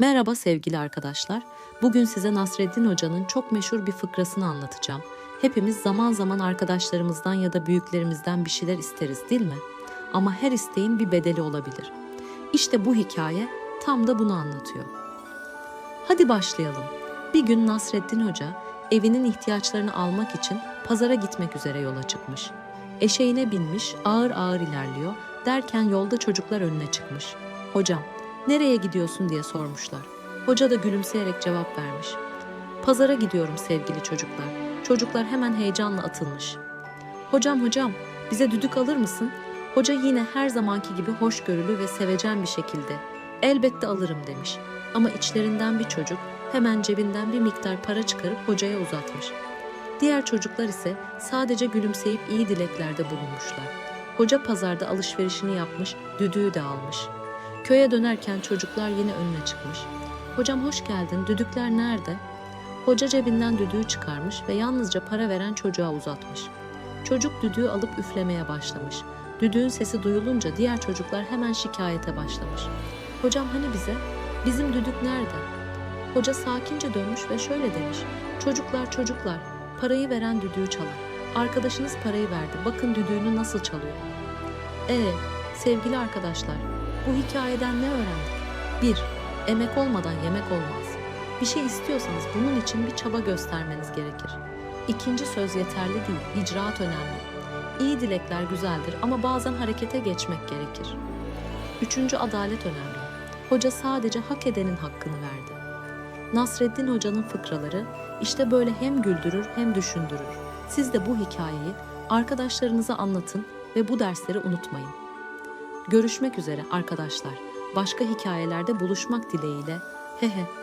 Merhaba sevgili arkadaşlar. Bugün size Nasreddin Hoca'nın çok meşhur bir fıkrasını anlatacağım. Hepimiz zaman zaman arkadaşlarımızdan ya da büyüklerimizden bir şeyler isteriz değil mi? Ama her isteğin bir bedeli olabilir. İşte bu hikaye tam da bunu anlatıyor. Hadi başlayalım. Bir gün Nasreddin Hoca evinin ihtiyaçlarını almak için pazara gitmek üzere yola çıkmış. Eşeğine binmiş, ağır ağır ilerliyor. Derken yolda çocuklar önüne çıkmış. Hocam, nereye gidiyorsun diye sormuşlar. Hoca da gülümseyerek cevap vermiş. Pazara gidiyorum sevgili çocuklar. Çocuklar hemen heyecanla atılmış. Hocam hocam, bize düdük alır mısın? Hoca yine her zamanki gibi hoşgörülü ve sevecen bir şekilde elbette alırım demiş. Ama içlerinden bir çocuk hemen cebinden bir miktar para çıkarıp hocaya uzatmış. Diğer çocuklar ise sadece gülümseyip iyi dileklerde bulunmuşlar. Hoca pazarda alışverişini yapmış, düdüğü de almış. Köye dönerken çocuklar yine önüne çıkmış. Hocam hoş geldin, düdükler nerede? Hoca cebinden düdüğü çıkarmış ve yalnızca para veren çocuğa uzatmış. Çocuk düdüğü alıp üflemeye başlamış. Düdüğün sesi duyulunca diğer çocuklar hemen şikayete başlamış. Hocam hani bize? Bizim düdük nerede? Hoca sakince dönmüş ve şöyle demiş. Çocuklar çocuklar, parayı veren düdüğü çalar. Arkadaşınız parayı verdi. Bakın düdüğünü nasıl çalıyor. Ee, sevgili arkadaşlar, bu hikayeden ne öğrendik? 1. Emek olmadan yemek olmaz. Bir şey istiyorsanız bunun için bir çaba göstermeniz gerekir. İkinci söz yeterli değil, icraat önemli. İyi dilekler güzeldir ama bazen harekete geçmek gerekir. Üçüncü adalet önemli. Hoca sadece hak edenin hakkını verdi. Nasreddin Hoca'nın fıkraları işte böyle hem güldürür hem düşündürür. Siz de bu hikayeyi arkadaşlarınıza anlatın ve bu dersleri unutmayın. Görüşmek üzere arkadaşlar. Başka hikayelerde buluşmak dileğiyle. Hehe.